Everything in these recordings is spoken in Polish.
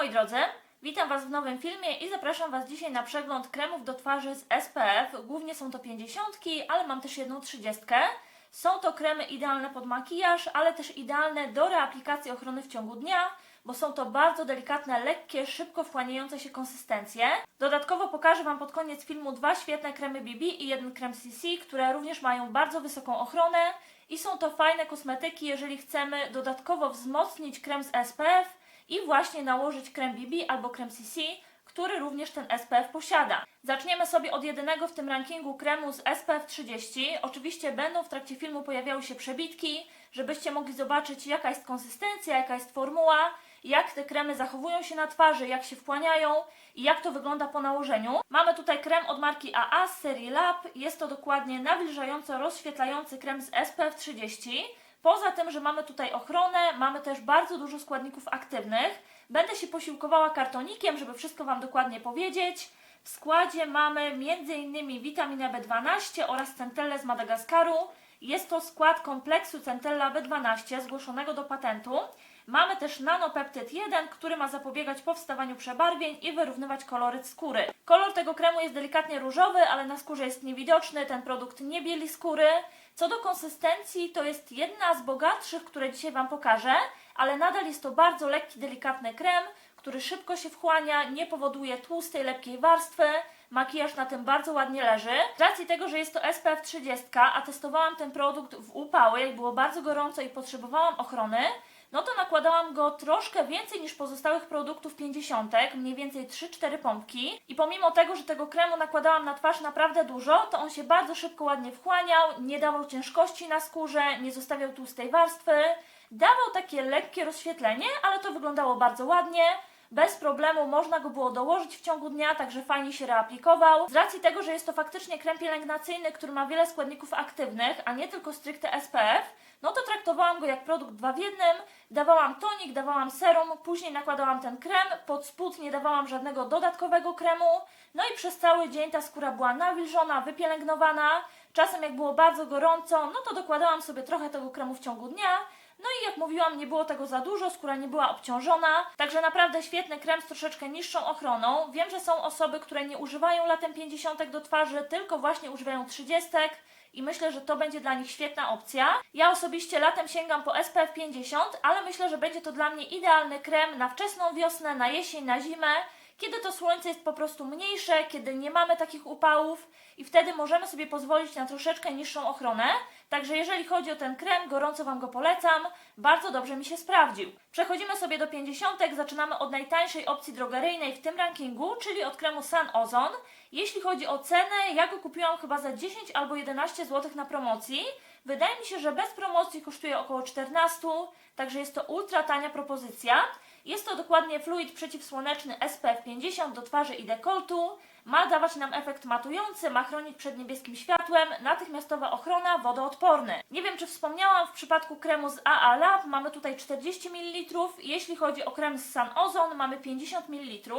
moi drodzy, witam Was w nowym filmie i zapraszam Was dzisiaj na przegląd kremów do twarzy z SPF. Głównie są to 50, ale mam też jedną 30. Są to kremy idealne pod makijaż, ale też idealne do reaplikacji ochrony w ciągu dnia, bo są to bardzo delikatne, lekkie, szybko wchłaniające się konsystencje. Dodatkowo pokażę Wam pod koniec filmu dwa świetne kremy BB i jeden krem CC, które również mają bardzo wysoką ochronę i są to fajne kosmetyki, jeżeli chcemy dodatkowo wzmocnić krem z SPF i właśnie nałożyć krem BB albo krem CC, który również ten SPF posiada. Zaczniemy sobie od jedynego w tym rankingu kremu z SPF 30. Oczywiście będą w trakcie filmu pojawiały się przebitki, żebyście mogli zobaczyć jaka jest konsystencja, jaka jest formuła, jak te kremy zachowują się na twarzy, jak się wchłaniają i jak to wygląda po nałożeniu. Mamy tutaj krem od marki AA z serii Lab. Jest to dokładnie nawilżająco rozświetlający krem z SPF 30. Poza tym, że mamy tutaj ochronę, mamy też bardzo dużo składników aktywnych. Będę się posiłkowała kartonikiem, żeby wszystko Wam dokładnie powiedzieć. W składzie mamy m.in. witaminę B12 oraz centellę z Madagaskaru. Jest to skład kompleksu centella B12 zgłoszonego do patentu. Mamy też nanopeptyd 1, który ma zapobiegać powstawaniu przebarwień i wyrównywać koloryt skóry. Kolor tego kremu jest delikatnie różowy, ale na skórze jest niewidoczny. Ten produkt nie bieli skóry. Co do konsystencji, to jest jedna z bogatszych, które dzisiaj Wam pokażę, ale nadal jest to bardzo lekki, delikatny krem, który szybko się wchłania, nie powoduje tłustej, lepkiej warstwy. Makijaż na tym bardzo ładnie leży. Z racji tego, że jest to SPF 30, a testowałam ten produkt w upały, jak było bardzo gorąco i potrzebowałam ochrony, no to nakładałam go troszkę więcej niż pozostałych produktów 50, mniej więcej 3-4 pompki. I pomimo tego, że tego kremu nakładałam na twarz naprawdę dużo, to on się bardzo szybko ładnie wchłaniał, nie dawał ciężkości na skórze, nie zostawiał tłustej warstwy. Dawał takie lekkie rozświetlenie, ale to wyglądało bardzo ładnie. Bez problemu można go było dołożyć w ciągu dnia, także fajnie się reaplikował. Z racji tego, że jest to faktycznie krem pielęgnacyjny, który ma wiele składników aktywnych, a nie tylko stricte SPF, traktowałam go jak produkt dwa w jednym. Dawałam tonik, dawałam serum, później nakładałam ten krem, pod spód nie dawałam żadnego dodatkowego kremu. No i przez cały dzień ta skóra była nawilżona, wypielęgnowana. Czasem jak było bardzo gorąco, no to dokładałam sobie trochę tego kremu w ciągu dnia. No i jak mówiłam, nie było tego za dużo, skóra nie była obciążona, także naprawdę świetny krem z troszeczkę niższą ochroną. Wiem, że są osoby, które nie używają latem 50 do twarzy, tylko właśnie używają 30 i myślę, że to będzie dla nich świetna opcja. Ja osobiście latem sięgam po SPF 50, ale myślę, że będzie to dla mnie idealny krem na wczesną wiosnę, na jesień, na zimę kiedy to słońce jest po prostu mniejsze, kiedy nie mamy takich upałów i wtedy możemy sobie pozwolić na troszeczkę niższą ochronę. Także jeżeli chodzi o ten krem, gorąco Wam go polecam. Bardzo dobrze mi się sprawdził. Przechodzimy sobie do 50. Zaczynamy od najtańszej opcji drogeryjnej w tym rankingu, czyli od kremu Sun Ozone. Jeśli chodzi o cenę, ja go kupiłam chyba za 10 albo 11 zł na promocji. Wydaje mi się, że bez promocji kosztuje około 14, także jest to ultra tania propozycja. Jest to dokładnie fluid przeciwsłoneczny SPF 50 do twarzy i dekoltu. Ma dawać nam efekt matujący, ma chronić przed niebieskim światłem, natychmiastowa ochrona, wodoodporny. Nie wiem, czy wspomniałam, w przypadku kremu z AA Lab mamy tutaj 40 ml, jeśli chodzi o krem z Sun Ozone mamy 50 ml.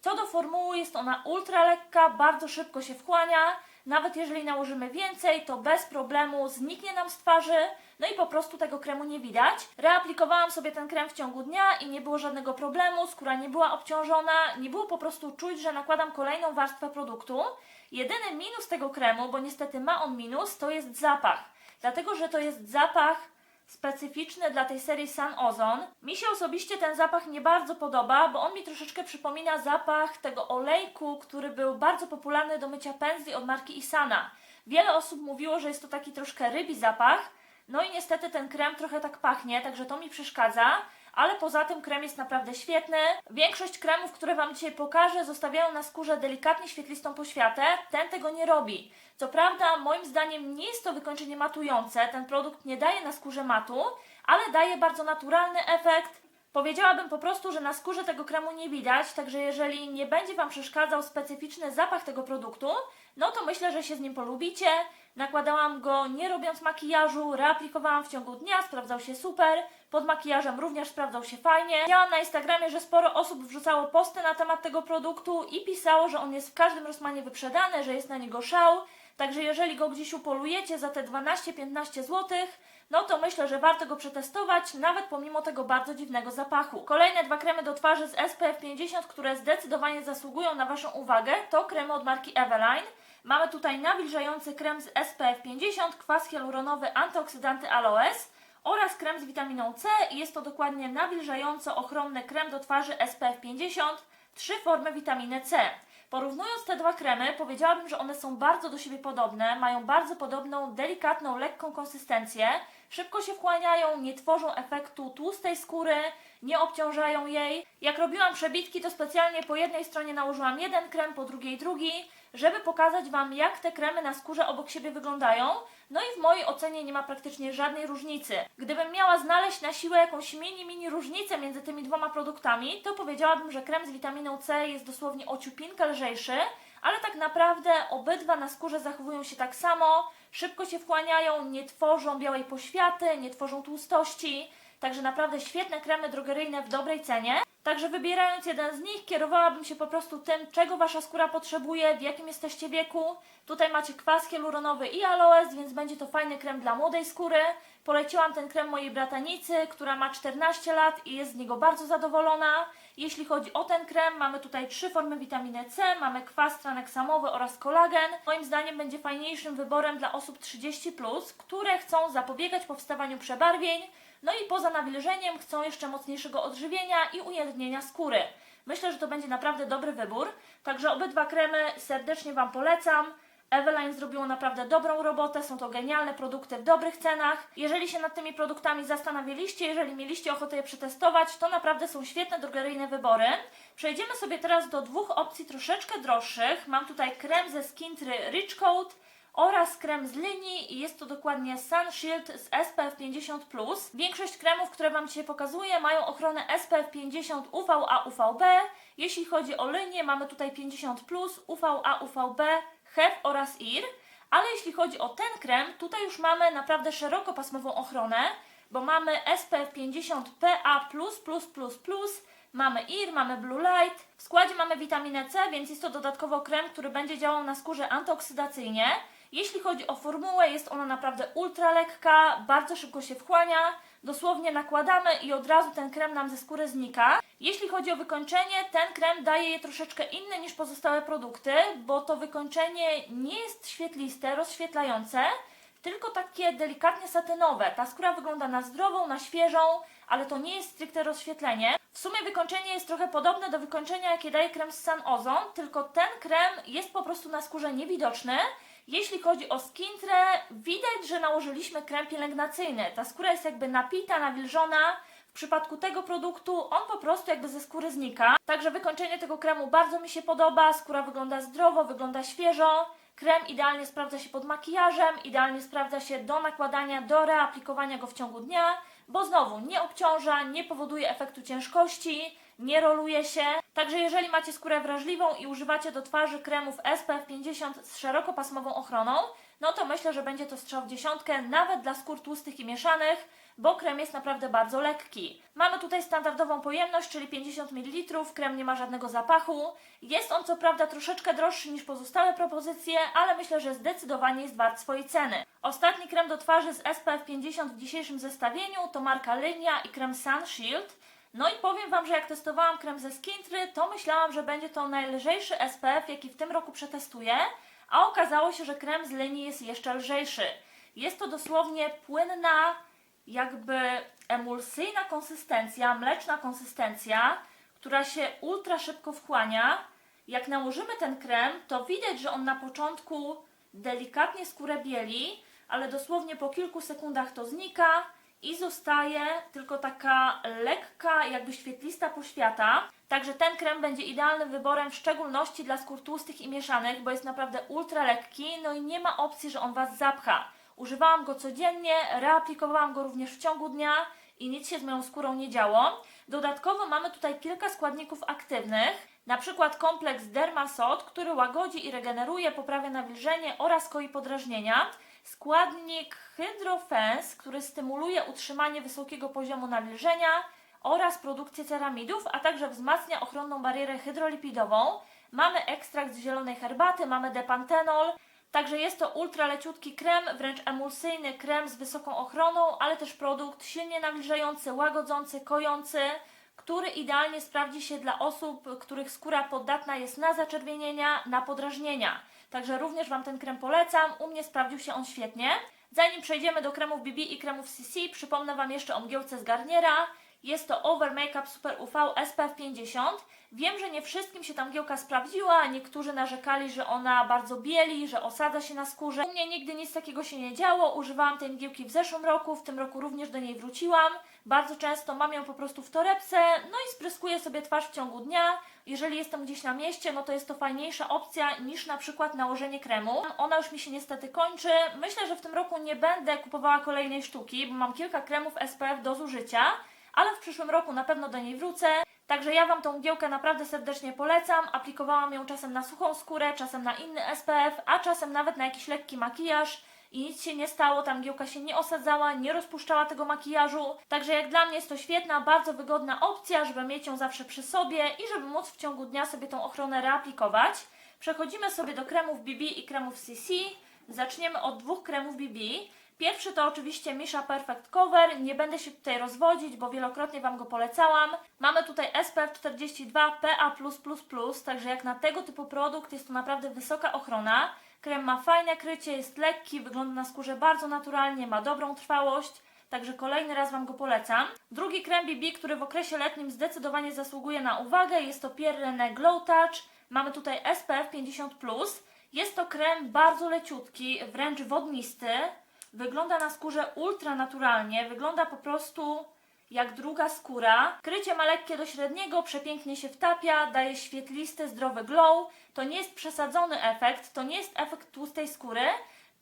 Co do formuły, jest ona ultra lekka, bardzo szybko się wchłania. Nawet jeżeli nałożymy więcej, to bez problemu zniknie nam z twarzy, no i po prostu tego kremu nie widać. Reaplikowałam sobie ten krem w ciągu dnia i nie było żadnego problemu, skóra nie była obciążona, nie było po prostu czuć, że nakładam kolejną warstwę produktu. Jedyny minus tego kremu, bo niestety ma on minus, to jest zapach. Dlatego, że to jest zapach specyficzny dla tej serii Sun Ozone. Mi się osobiście ten zapach nie bardzo podoba, bo on mi troszeczkę przypomina zapach tego olejku, który był bardzo popularny do mycia pędzli od marki Isana. Wiele osób mówiło, że jest to taki troszkę rybi zapach, no i niestety ten krem trochę tak pachnie, także to mi przeszkadza. Ale poza tym krem jest naprawdę świetny. Większość kremów, które Wam dzisiaj pokażę, zostawiają na skórze delikatnie świetlistą poświatę. Ten tego nie robi. Co prawda, moim zdaniem nie jest to wykończenie matujące. Ten produkt nie daje na skórze matu, ale daje bardzo naturalny efekt. Powiedziałabym po prostu, że na skórze tego kremu nie widać, także jeżeli nie będzie Wam przeszkadzał specyficzny zapach tego produktu, no to myślę, że się z nim polubicie. Nakładałam go nie robiąc makijażu, reaplikowałam w ciągu dnia, sprawdzał się super. Pod makijażem również sprawdzał się fajnie. Widziałam na Instagramie, że sporo osób wrzucało posty na temat tego produktu i pisało, że on jest w każdym Rossmanie wyprzedany, że jest na niego szał. Także jeżeli go gdzieś upolujecie za te 12-15 zł, no to myślę, że warto go przetestować, nawet pomimo tego bardzo dziwnego zapachu. Kolejne dwa kremy do twarzy z SPF 50, które zdecydowanie zasługują na Waszą uwagę, to kremy od marki Eveline. Mamy tutaj nawilżający krem z SPF 50, kwas hialuronowy, antyoksydanty aloes oraz krem z witaminą C i jest to dokładnie nawilżająco ochronny krem do twarzy SPF 50, trzy formy witaminy C. Porównując te dwa kremy, powiedziałabym, że one są bardzo do siebie podobne, mają bardzo podobną, delikatną, lekką konsystencję, szybko się wchłaniają, nie tworzą efektu tłustej skóry, nie obciążają jej. Jak robiłam przebitki, to specjalnie po jednej stronie nałożyłam jeden krem, po drugiej drugi, żeby pokazać Wam, jak te kremy na skórze obok siebie wyglądają. No i w mojej ocenie nie ma praktycznie żadnej różnicy. Gdybym miała znaleźć na siłę jakąś mini, mini różnicę między tymi dwoma produktami, to powiedziałabym, że krem z witaminą C jest dosłownie o ciupinkę lżejszy, ale tak naprawdę obydwa na skórze zachowują się tak samo, szybko się wchłaniają, nie tworzą białej poświaty, nie tworzą tłustości. Także naprawdę świetne kremy drogeryjne w dobrej cenie. Także wybierając jeden z nich, kierowałabym się po prostu tym, czego Wasza skóra potrzebuje, w jakim jesteście wieku. Tutaj macie kwas hialuronowy i aloes, więc będzie to fajny krem dla młodej skóry. Poleciłam ten krem mojej bratanicy, która ma 14 lat i jest z niego bardzo zadowolona. Jeśli chodzi o ten krem, mamy tutaj trzy formy witaminy C, mamy kwas traneksamowy oraz kolagen. Moim zdaniem będzie fajniejszym wyborem dla osób 30+, które chcą zapobiegać powstawaniu przebarwień, no i poza nawilżeniem chcą jeszcze mocniejszego odżywienia i ujednienia skóry. Myślę, że to będzie naprawdę dobry wybór. Także obydwa kremy serdecznie Wam polecam. Eveline zrobiło naprawdę dobrą robotę, są to genialne produkty w dobrych cenach. Jeżeli się nad tymi produktami zastanawialiście, jeżeli mieliście ochotę je przetestować, to naprawdę są świetne drogeryjne wybory. Przejdziemy sobie teraz do dwóch opcji troszeczkę droższych. Mam tutaj krem ze Skintry Rich Coat oraz krem z linii i jest to dokładnie Sun Shield z SPF 50+. Większość kremów, które Wam dzisiaj pokazuję, mają ochronę SPF 50 UVA, UVB. Jeśli chodzi o linię, mamy tutaj 50+, UVA, UVB, HEF oraz IR. Ale jeśli chodzi o ten krem, tutaj już mamy naprawdę szerokopasmową ochronę, bo mamy SPF 50 PA++++, mamy IR, mamy Blue Light. W składzie mamy witaminę C, więc jest to dodatkowo krem, który będzie działał na skórze antyoksydacyjnie. Jeśli chodzi o formułę, jest ona naprawdę ultra lekka, bardzo szybko się wchłania. Dosłownie nakładamy i od razu ten krem nam ze skóry znika. Jeśli chodzi o wykończenie, ten krem daje je troszeczkę inne niż pozostałe produkty, bo to wykończenie nie jest świetliste, rozświetlające, tylko takie delikatnie satynowe. Ta skóra wygląda na zdrową, na świeżą, ale to nie jest stricte rozświetlenie. W sumie wykończenie jest trochę podobne do wykończenia, jakie daje krem z Sun Ozone, tylko ten krem jest po prostu na skórze niewidoczny. Jeśli chodzi o skintrę, widać, że nałożyliśmy krem pielęgnacyjny. Ta skóra jest jakby napita, nawilżona. W przypadku tego produktu on po prostu jakby ze skóry znika. Także wykończenie tego kremu bardzo mi się podoba. Skóra wygląda zdrowo, wygląda świeżo. Krem idealnie sprawdza się pod makijażem, idealnie sprawdza się do nakładania, do reaplikowania go w ciągu dnia, bo znowu nie obciąża, nie powoduje efektu ciężkości, nie roluje się. Także jeżeli macie skórę wrażliwą i używacie do twarzy kremów SPF 50 z szerokopasmową ochroną, no to myślę, że będzie to strzał w dziesiątkę, nawet dla skór tłustych i mieszanych, bo krem jest naprawdę bardzo lekki. Mamy tutaj standardową pojemność, czyli 50 ml, krem nie ma żadnego zapachu. Jest on co prawda troszeczkę droższy niż pozostałe propozycje, ale myślę, że zdecydowanie jest wart swojej ceny. Ostatni krem do twarzy z SPF 50 w dzisiejszym zestawieniu to marka Linia i krem Sun Shield. No i powiem Wam, że jak testowałam krem ze Skintry, to myślałam, że będzie to najlżejszy SPF, jaki w tym roku przetestuję, a okazało się, że krem z linii jest jeszcze lżejszy. Jest to dosłownie płynna, jakby emulsyjna konsystencja, mleczna konsystencja, która się ultra szybko wchłania. Jak nałożymy ten krem, to widać, że on na początku delikatnie skórę bieli, ale dosłownie po kilku sekundach to znika i zostaje tylko taka lekka, jakby świetlista poświata. Także ten krem będzie idealnym wyborem, w szczególności dla skór tłustych i mieszanych, bo jest naprawdę ultra lekki, no i nie ma opcji, że on Was zapcha. Używałam go codziennie, reaplikowałam go również w ciągu dnia i nic się z moją skórą nie działo. Dodatkowo mamy tutaj kilka składników aktywnych, na przykład kompleks Dermasot, który łagodzi i regeneruje, poprawia nawilżenie oraz koi podrażnienia. Składnik Hydrofens, który stymuluje utrzymanie wysokiego poziomu nawilżenia oraz produkcję ceramidów, a także wzmacnia ochronną barierę hydrolipidową. Mamy ekstrakt z zielonej herbaty, mamy depantenol, Także jest to ultra leciutki krem, wręcz emulsyjny krem z wysoką ochroną, ale też produkt silnie nawilżający, łagodzący, kojący, który idealnie sprawdzi się dla osób, których skóra poddatna jest na zaczerwienienia, na podrażnienia. Także również Wam ten krem polecam. U mnie sprawdził się on świetnie. Zanim przejdziemy do kremów BB i kremów CC, przypomnę Wam jeszcze o mgiełce z Garniera. Jest to Over Makeup Super UV SPF 50. Wiem, że nie wszystkim się ta mgiełka sprawdziła, niektórzy narzekali, że ona bardzo bieli, że osadza się na skórze. U mnie nigdy nic takiego się nie działo, używałam tej mgiełki w zeszłym roku, w tym roku również do niej wróciłam. Bardzo często mam ją po prostu w torebce, no i spryskuję sobie twarz w ciągu dnia. Jeżeli jestem gdzieś na mieście, no to jest to fajniejsza opcja niż na przykład nałożenie kremu. Ona już mi się niestety kończy. Myślę, że w tym roku nie będę kupowała kolejnej sztuki, bo mam kilka kremów SPF do zużycia, ale w przyszłym roku na pewno do niej wrócę. Także ja Wam tą mgiełkę naprawdę serdecznie polecam. Aplikowałam ją czasem na suchą skórę, czasem na inny SPF, a czasem nawet na jakiś lekki makijaż i nic się nie stało, ta mgiełka się nie osadzała, nie rozpuszczała tego makijażu. Także jak dla mnie jest to świetna, bardzo wygodna opcja, żeby mieć ją zawsze przy sobie i żeby móc w ciągu dnia sobie tą ochronę reaplikować. Przechodzimy sobie do kremów BB i kremów CC. Zaczniemy od dwóch kremów BB. Pierwszy to oczywiście Misha Perfect Cover. Nie będę się tutaj rozwodzić, bo wielokrotnie Wam go polecałam. Mamy tutaj SPF 42 PA+++, także jak na tego typu produkt jest to naprawdę wysoka ochrona. Krem ma fajne krycie, jest lekki, wygląda na skórze bardzo naturalnie, ma dobrą trwałość. Także kolejny raz Wam go polecam. Drugi krem BB, który w okresie letnim zdecydowanie zasługuje na uwagę, jest to Pierre René Glow Touch. Mamy tutaj SPF 50+. Jest to krem bardzo leciutki, wręcz wodnisty. Wygląda na skórze ultra naturalnie, wygląda po prostu jak druga skóra. Krycie ma lekkie do średniego, przepięknie się wtapia, daje świetlisty, zdrowy glow. To nie jest przesadzony efekt, to nie jest efekt tłustej skóry,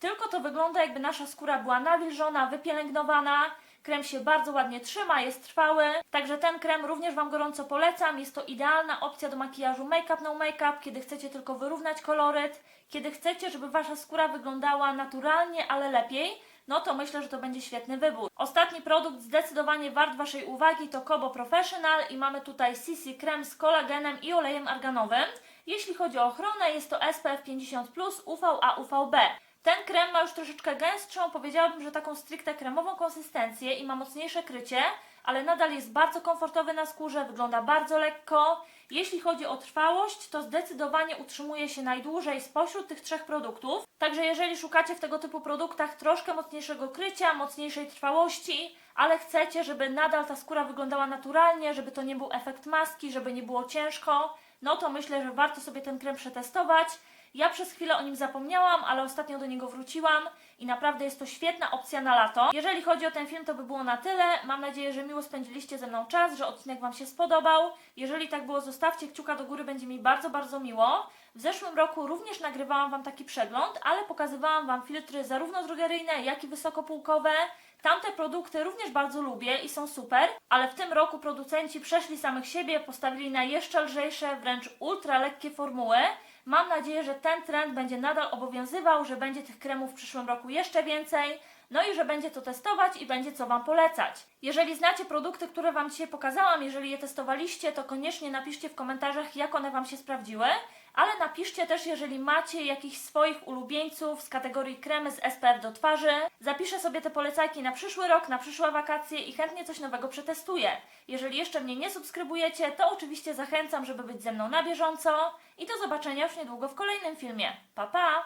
tylko to wygląda jakby nasza skóra była nawilżona, wypielęgnowana. Krem się bardzo ładnie trzyma, jest trwały. Także ten krem również Wam gorąco polecam. Jest to idealna opcja do makijażu make-up, no make-up, kiedy chcecie tylko wyrównać koloryt, kiedy chcecie, żeby Wasza skóra wyglądała naturalnie, ale lepiej. No to myślę, że to będzie świetny wybór. Ostatni produkt zdecydowanie wart Waszej uwagi to Kobo Professional i mamy tutaj CC krem z kolagenem i olejem arganowym. Jeśli chodzi o ochronę, jest to SPF 50+, UVA, UVB. Ten krem ma już troszeczkę gęstszą, powiedziałabym, że taką stricte kremową konsystencję i ma mocniejsze krycie, ale nadal jest bardzo komfortowy na skórze, wygląda bardzo lekko. Jeśli chodzi o trwałość, to zdecydowanie utrzymuje się najdłużej spośród tych trzech produktów. Także jeżeli szukacie w tego typu produktach troszkę mocniejszego krycia, mocniejszej trwałości, ale chcecie, żeby nadal ta skóra wyglądała naturalnie, żeby to nie był efekt maski, żeby nie było ciężko, no to myślę, że warto sobie ten krem przetestować. Ja przez chwilę o nim zapomniałam, ale ostatnio do niego wróciłam i naprawdę jest to świetna opcja na lato. Jeżeli chodzi o ten film, to by było na tyle. Mam nadzieję, że miło spędziliście ze mną czas, że odcinek Wam się spodobał. Jeżeli tak było, zostawcie kciuka do góry, będzie mi bardzo, bardzo miło. W zeszłym roku również nagrywałam Wam taki przegląd, ale pokazywałam Wam filtry zarówno drogeryjne, jak i wysokopółkowe. Tamte produkty również bardzo lubię i są super, ale w tym roku producenci przeszli samych siebie, postawili na jeszcze lżejsze, wręcz ultra lekkie formuły. Mam nadzieję, że ten trend będzie nadal obowiązywał, że będzie tych kremów w przyszłym roku jeszcze więcej, no i że będzie to testować i będzie co Wam polecać. Jeżeli znacie produkty, które Wam dzisiaj pokazałam, jeżeli je testowaliście, to koniecznie napiszcie w komentarzach, jak one Wam się sprawdziły, ale napiszcie też, jeżeli macie jakichś swoich ulubieńców z kategorii kremy z SPF do twarzy. Zapiszę sobie te polecajki na przyszły rok, na przyszłe wakacje i chętnie coś nowego przetestuję. Jeżeli jeszcze mnie nie subskrybujecie, to oczywiście zachęcam, żeby być ze mną na bieżąco i do zobaczenia już niedługo w kolejnym filmie. Pa pa!